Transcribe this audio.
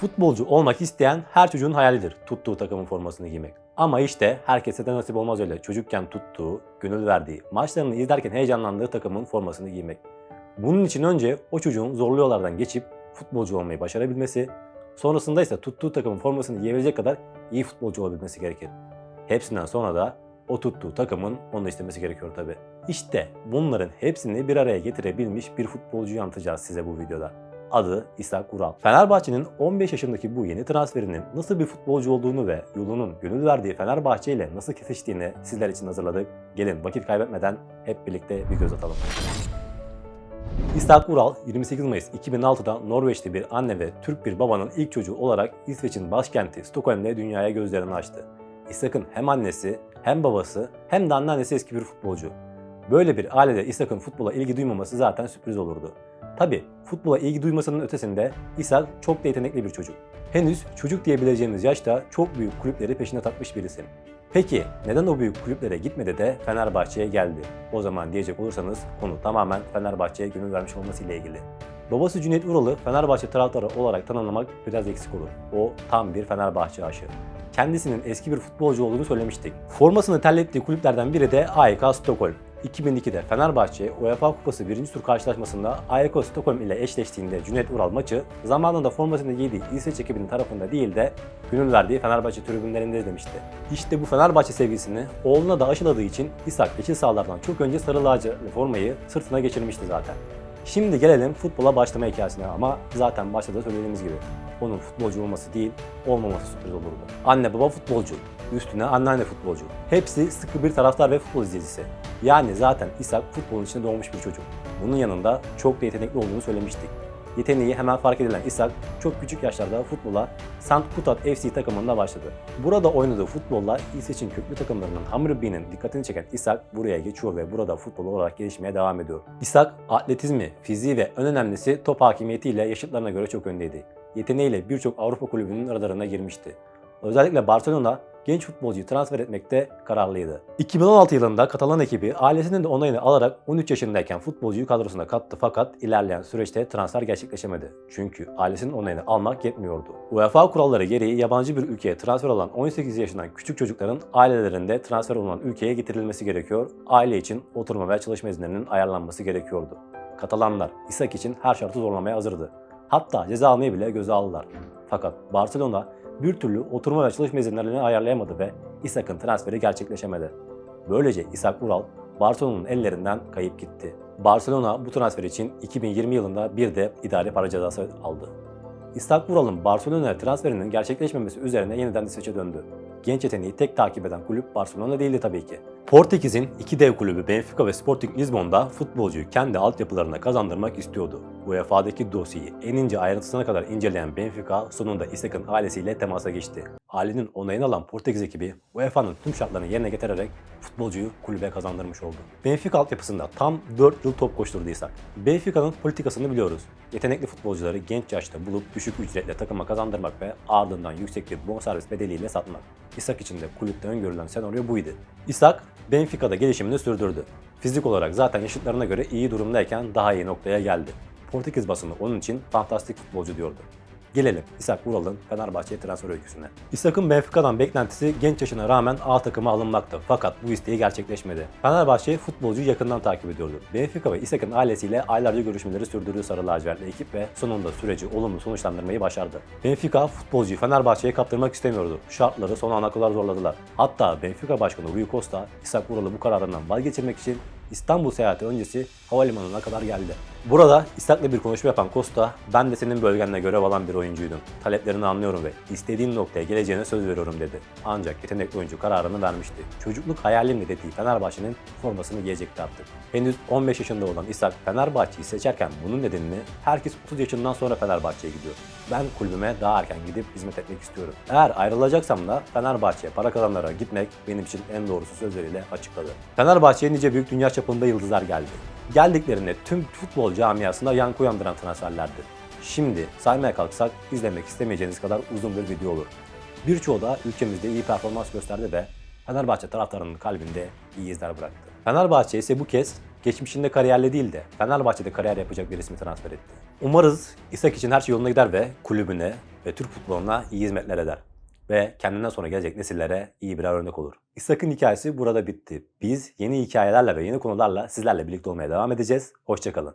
Futbolcu olmak isteyen her çocuğun hayalidir tuttuğu takımın formasını giymek. Ama işte herkese de nasip olmaz öyle. Çocukken tuttuğu, gönül verdiği, maçlarını izlerken heyecanlandığı takımın formasını giymek. Bunun için önce o çocuğun zorlu yollardan geçip futbolcu olmayı başarabilmesi, sonrasında ise tuttuğu takımın formasını giyebilecek kadar iyi futbolcu olabilmesi gerekir. Hepsinden sonra da o tuttuğu takımın onu istemesi gerekiyor tabi. İşte bunların hepsini bir araya getirebilmiş bir futbolcuyu anlatacağız size bu videoda. Adı İshak Ural. Fenerbahçe'nin 15 yaşındaki bu yeni transferinin nasıl bir futbolcu olduğunu ve yolunun gönül verdiği Fenerbahçe ile nasıl kesiştiğini sizler için hazırladık. Gelin vakit kaybetmeden hep birlikte bir göz atalım. İshak Ural 28 Mayıs 2006'da Norveçli bir anne ve Türk bir babanın ilk çocuğu olarak İsveç'in başkenti Stockholm'de dünyaya gözlerini açtı. İshak'ın hem annesi hem babası hem de anneannesi eski bir futbolcu. Böyle bir ailede İshak'ın futbola ilgi duymaması zaten sürpriz olurdu. Tabi futbola ilgi duymasının ötesinde İshak çok da yetenekli bir çocuk. Henüz çocuk diyebileceğimiz yaşta çok büyük kulüpleri peşine takmış birisi. Peki neden o büyük kulüplere gitmedi de Fenerbahçe'ye geldi? O zaman diyecek olursanız konu tamamen Fenerbahçe'ye gönül vermiş olması ile ilgili. Babası Cüneyt Ural'ı Fenerbahçe taraftarı olarak tanımlamak biraz eksik olur. O tam bir Fenerbahçe aşığı. Kendisinin eski bir futbolcu olduğunu söylemiştik. Formasını terlettiği kulüplerden biri de AEK Stockholm. 2002'de Fenerbahçe UEFA Kupası 1. tur karşılaşmasında AEK Stockholm ile eşleştiğinde Cüneyt Ural maçı zamanında formasını giydiği İsveç ekibinin tarafında değil de gönül verdiği Fenerbahçe tribünlerinde izlemişti. İşte bu Fenerbahçe sevgisini oğluna da aşıladığı için İshak yeşil sahalardan çok önce sarı lacivertli formayı sırtına geçirmişti zaten. Şimdi gelelim futbola başlama hikayesine ama zaten başta da söylediğimiz gibi onun futbolcu olması değil, olmaması sürpriz olurdu. Anne baba futbolcu, üstüne anneanne futbolcu. Hepsi sıkı bir taraftar ve futbol izleyicisi. Yani zaten İshak futbolun içinde doğmuş bir çocuk. Bunun yanında çok da yetenekli olduğunu söylemiştik. Yeteneği hemen fark edilen İshak çok küçük yaşlarda futbola St. Kutat FC takımında başladı. Burada oynadığı futbolla İsveç'in köklü takımlarının Hammarby'nin dikkatini çeken İshak buraya geçiyor ve burada futbol olarak gelişmeye devam ediyor. İshak atletizmi, fiziği ve en önemlisi top hakimiyetiyle yaşıtlarına göre çok öndeydi. Yeteneğiyle birçok Avrupa kulübünün radarına girmişti. Özellikle Barcelona genç futbolcuyu transfer etmekte kararlıydı. 2016 yılında Katalan ekibi ailesinin de onayını alarak 13 yaşındayken futbolcuyu kadrosuna kattı fakat ilerleyen süreçte transfer gerçekleşemedi. Çünkü ailesinin onayını almak yetmiyordu. UEFA kuralları gereği yabancı bir ülkeye transfer olan 18 yaşından küçük çocukların ailelerinde transfer olunan ülkeye getirilmesi gerekiyor. Aile için oturma ve çalışma izinlerinin ayarlanması gerekiyordu. Katalanlar İshak için her şartı zorlamaya hazırdı. Hatta ceza almayı bile göze aldılar. Fakat Barcelona bir türlü oturma ve çalışma izinlerini ayarlayamadı ve İshak'ın transferi gerçekleşemedi. Böylece İshak Ural Barcelona'nın ellerinden kayıp gitti. Barcelona bu transfer için 2020 yılında bir de idari para cezası aldı. İshak Ural'ın Barcelona'ya transferinin gerçekleşmemesi üzerine yeniden İsveç'e döndü. Genç yeteneği tek takip eden kulüp Barcelona değildi tabii ki. Portekiz'in iki dev kulübü Benfica ve Sporting Lisbon'da futbolcuyu kendi altyapılarına kazandırmak istiyordu. UEFA'daki dosyayı en ince ayrıntısına kadar inceleyen Benfica sonunda İshak'ın ailesiyle temasa geçti. Ailenin onayını alan Portekiz ekibi UEFA'nın tüm şartlarını yerine getirerek futbolcuyu kulübe kazandırmış oldu. Benfica altyapısında tam 4 yıl top koşturdu İshak. Benfica'nın politikasını biliyoruz. Yetenekli futbolcuları genç yaşta bulup düşük ücretle takıma kazandırmak ve ardından yüksek bir bonservis bedeliyle satmak. İshak için de kulüpte öngörülen senaryo buydu. İshak, Benfica'da gelişimini sürdürdü. Fizik olarak zaten yaşıtlarına göre iyi durumdayken daha iyi noktaya geldi. Portekiz basını onun için fantastik futbolcu diyordu. Gelelim İshak Ural'ın Fenerbahçe'ye transfer öyküsüne. İshak'ın Benfica'dan beklentisi genç yaşına rağmen A takıma alınmaktı. Fakat bu isteği gerçekleşmedi. Fenerbahçe futbolcuyu yakından takip ediyordu. Benfica ve İshak'ın ailesiyle aylarca görüşmeleri sürdürdüğü Sarı Lacivertli ekip ve sonunda süreci olumlu sonuçlandırmayı başardı. Benfica futbolcuyu Fenerbahçe'ye kaptırmak istemiyordu. Şartları son ana kadar zorladılar. Hatta Benfica Başkanı Rui Costa, İshak Ural'ı bu kararından vazgeçirmek için İstanbul seyahati öncesi havalimanına kadar geldi. Burada İshak'la bir konuşma yapan Costa, ben de senin bölgenle görev alan bir oyuncuydum. Taleplerini anlıyorum ve istediğin noktaya geleceğine söz veriyorum dedi. Ancak yetenekli oyuncu kararını vermişti. Çocukluk hayalimdi dediği Fenerbahçe'nin formasını giyecekti artık. Henüz 15 yaşında olan İshak Fenerbahçe'yi seçerken bunun nedenini herkes 30 yaşından sonra Fenerbahçe'ye gidiyor. Ben kulübüme daha erken gidip hizmet etmek istiyorum. Eğer ayrılacaksam da Fenerbahçe'ye para kazanlara gitmek benim için en doğrusu sözleriyle açıkladı. Fenerbahçe'ye nice büyük dünya çapında yıldızlar geldi. Geldiklerinde tüm futbol camiasında yankı uyandıran transferlerdi. Şimdi saymaya kalksak izlemek istemeyeceğiniz kadar uzun bir video olur. Birçoğu da ülkemizde iyi performans gösterdi ve Fenerbahçe taraftarının kalbinde iyi izler bıraktı. Fenerbahçe ise bu kez geçmişinde kariyerle değil de Fenerbahçe'de kariyer yapacak bir ismi transfer etti. Umarız İshak için her şey yoluna gider ve kulübüne ve Türk futboluna iyi hizmetler eder. Ve kendinden sonra gelecek nesillere iyi birer örnek olur. İshak'ın hikayesi burada bitti. Biz yeni hikayelerle ve yeni konularla sizlerle birlikte olmaya devam edeceğiz. Hoşçakalın.